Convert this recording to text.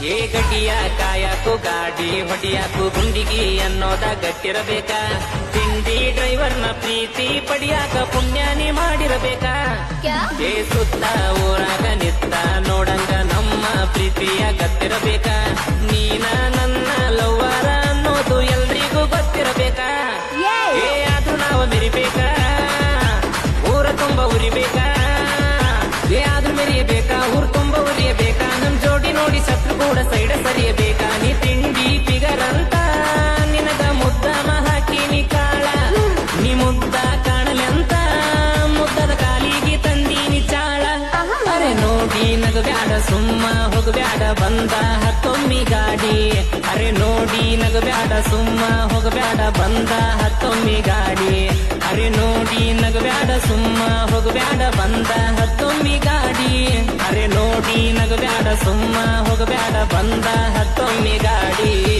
ಏ ಗಡ್ಡಿಯ ಕಾಯಕು ಗಾಡಿ ಹೊಡಿಯಾಕು ಗುಂಡಿಗಿ ಅನ್ನೋದ ಗಟ್ಟಿರಬೇಕಾ. ತಿಂಡಿ ಡ್ರೈವರ್ನ ಪ್ರೀತಿ ಪಡಿಯಾಕ ಪುಣ್ಯಾನಿ ಮಾಡಿರಬೇಕಾ. ಏ ಸುತ್ತ ಊರಾಗ ನಿತ್ತ ನೋಡಂಗ ನಮ್ಮ ಪ್ರೀತಿಯ ಗತ್ತಿರಬೇಕಾ. ನೀನ ನನ್ನ ಲವ್ವರ ಅನ್ನೋದು ಎಲ್ರಿಗೂ ಗೊತ್ತಿರಬೇಕಾ. ಏ ಅದು ಆದ್ರೂ ನಾವು ಮೆರಿಬೇಕ. ಊರ ತುಂಬ ಉರಿಬೇಕಾ. ಏ ಆದ್ರೂ ಮೆರಿಯಬೇಕಾ ಊರ್ ಕೂಡ ಸೈಡ ಸರಿಯಬೇಕಾ? ನೀ ತಿಂಡಿ ಪಿಗರಂತ ನಿನಗ ಮುದ್ದ ಹಾಕಿನಿ ಕಾಳ. ನೀ ಮುದ್ದ ಕಾಣಲಿ ಅಂತ ಮುದ್ದದ ಕಾಲಿಗೆ ತಂದೀನಿ ಚಾಳ. ಅರೆ ನೋಡಿ, ನಗಬ್ಯಾಡ ಸುಮ್ಮ, ಹೋಗಬ್ಯಾಡ ಬಂದ. ಹತ್ತೊಮ್ಮಿ ಗಾಡಿ. ಅರೆ ನೋಡಿ, ನಗಬ್ಯಾಡ ಸುಮ್ಮ, ಹೋಗಬ್ಯಾಡ ಬಂದ. ಹತ್ತೊಮ್ಮಿ ಗಾಡಿ. ಅರೆ ನೋಡಿ, ನಗಬ್ಯಾಡ ಸುಮ್ಮ, ಹೋಗಬ್ಯಾಡ ಬಂದ. ಹತ್ತೊಮ್ಮಿ ಗಾಡಿ. ಸುಮ್ಮ ಹೋಗಬೇಡ ಬಂದ ಹತ್ತೊಮ್ಮೆ ಗಾಡಿ.